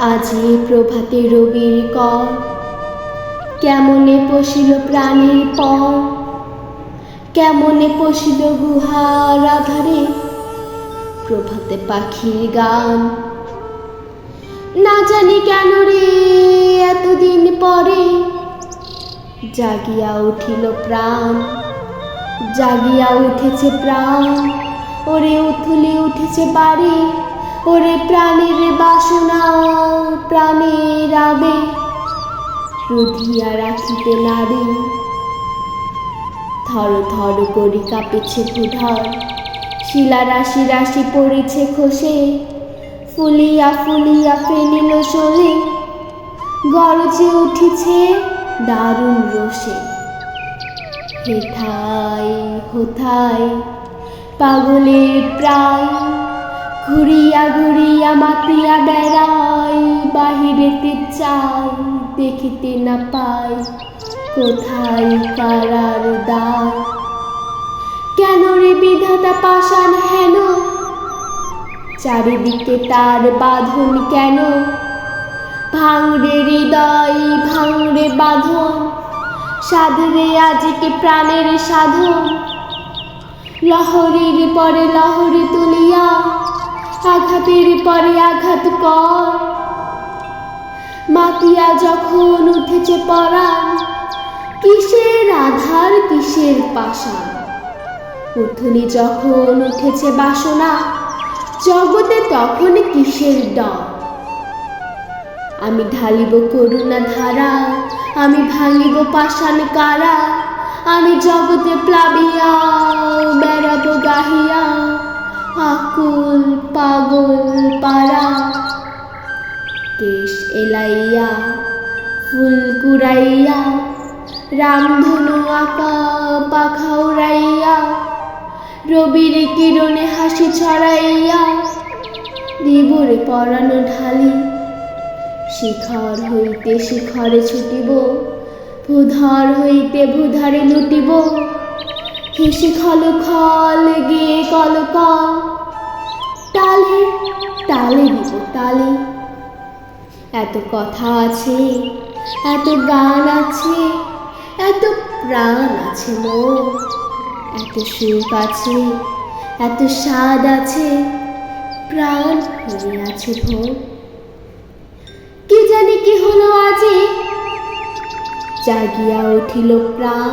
আজি প্রভাতে রবির কর। কেমনে পশিল প্রাণীর পর? কেমনে পশিল গুহার আধারে? প্রভাতে পাখির গান। না জানি কেন রে, এতদিন পরে জাগিয়া উঠিল প্রাণ। জাগিয়া উঠেছে প্রাণ, ওরে উথুলে উঠেছে বাড়ি। ওরে প্রাণের বাসনা প্রাণের আবে, রুধিয়া রাখিতে নারী থর থর করি কাঁপেছে ভূধর শিলা রাশি রাশি পড়েছে খসে। ফুলিয়া ফুলিয়া ফেলিল চলে গরজে উঠেছে দারুণ রোষে। হেথায়, হোথায়, পাগলের প্রায় ঘুরিয়া ঘুরিয়া মাতিয়া বেড়াই বাহিরেতে চাই, দেখিতে না পাই, কোথায় কারার দ্বার কেন রে বিধাতা পাষাণ হেন? চারিদিকে তার বাঁধন কেন? ভাঙড়ে হৃদয় ভাঙড়ে বাঁধন, সাধরে আজকে প্রাণের সাধন। লহরীর পরে লহরী তুলিয়া আঘাতের পরে আঘাত কর। মাতিয়া যখন উঠেছে পরাণ কিসের আধার, কিসের পাষাণ উঠুনি যখন উঠেছে বাসনা, জগতে তখন কিসের ডর? আমি ঢালিব করুণা ধারা, আমি ভাঙিব পাষাণ কারা, আমি জগতে প্লাবিয়া, বেড়াবো গাহিয়া। আকুল পাগল পারা কেশ এলাইয়া, ফুল কুড়াইয়া, রামধনু আঁকা পাখা উড়াইয়া, রবির কিরণে হাসি ছড়াইয়া, দিবরে পরানো ঢালি। শিখর হইতে শিখরে ছুটিব, ভূধর হইতে ভূধারে লুটিব। হেসে খল খল গে কল কল। তালে তালে দিব তালে। এত কথা আছে, এত গান আছে, এত প্রাণ আছে মোর এত সুখ আছে, এত স্বাদ আছে, প্রাণ হয়ে আছে ভোর। কি জানি কি হলো আজি? জাগিয়া উঠিল প্রাণ।